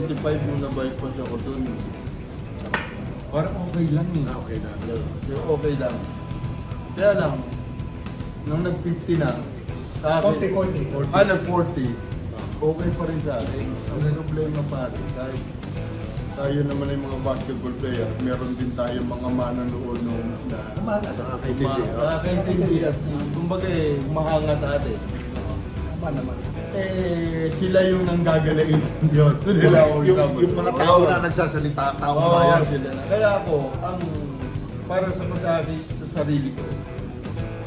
25 nung na-bypass ako dun. Parang okay lang eh. Ah, okay na. Pero okay lang. Kaya lang, nung nag-50 na, sa akin, 40, 40. ah, nag-40, okay pa rin sa akin. Ang problema pare, kahit tayo naman ay mga basketball player, meron din tayo mga manonood nung na Tama na. Nakakaintindi, oh. Nakakaintindi at kumbaga eh, mahanga sa atin. Tama naman. Eh, sila yung nanggagalain ng Diyos. Nila Yung, yung, yung mga tao na nagsasalita, tao Oo, bayan. sila na. Kaya ako, ang para sa pag-aari sa sarili ko,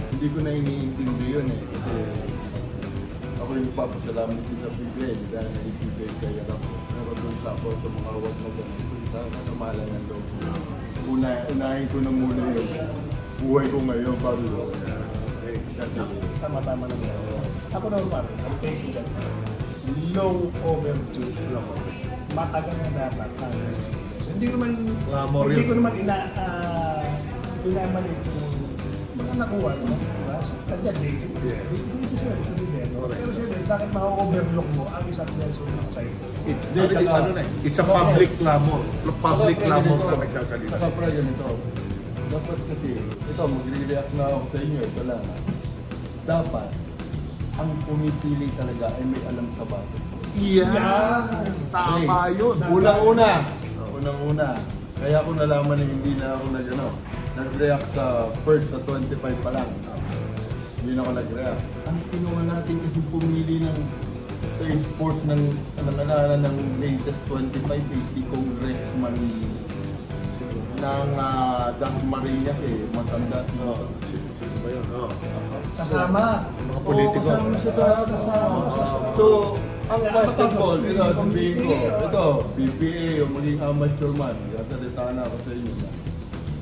hindi ko na iniintindi yun eh. Kasi ako yung papasalamat din sa PBL dahil naibigay kaya ako. Pero doon sa ako sa mga award na gano'n, sa kamala ng loob. Una, unahin ko na muna yun. Buhay ko ngayon bago yun. Kasi, Tama-tama naman. Ako naman pare, ang take ko. Low overdose lang. Matagal na dapat ang investigasyon. Hindi ko naman, Clamor hindi yun. ko naman ina, uh, inamalit yung mga nakuha no? Diba? Kanya basic. Yes. Hindi sila, hindi no? Correct. Pero sila, bakit ma-overlook mo ang isang person ng sa'yo? It's, Hindi, it's, saka- ano na eh, it's a public clamor. Public clamor ka nagsasalita. Saka pre, ganito. Dapat kasi, ito, magre-react na ako sa inyo, ito lang. Dapat, ang pumipili talaga ay may alam sa bato. Yan! Tama yun. Unang-una, unang-una. Kaya ako nalaman na hindi na ako nag, ano, nag-react sa first sa 25 pa lang. Hindi na ako nag-react. Ang kinuha natin kasi pumili ng sa sports ng ano na ng latest 25 eh, si Congressman ng uh, Dasmariñas eh, matanda si Oo. Sino sino ba yun? Oo. Kasama. Mga politiko. Oo, kasama siya sa- kasama. So, ang basketball, ito, sabihin ko, ito, BPA, o maging amateur man, kasalita na ako sa inyo na,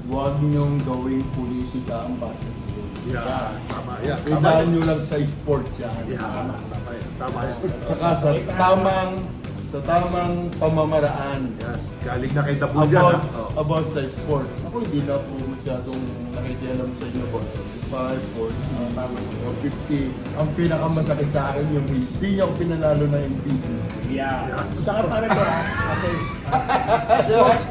huwag niyong gawing politika ang basketball. Yan. Tama yan. Tama Idaan niyo lang sa sports yan. Yan. Tama yan. Tama yan. Saka sa tamang, sa tamang pamamaraan Yan. Galing na kay Dabul yan. about? Oo. about sa sports. Ako hindi na po masyadong nakikialam sa inyo about 5, 40, o 50. Ang pinakamasakit sa akin yung hindi niya ako pinanalo na MVP. Yeah. Saka parang okay. Sports,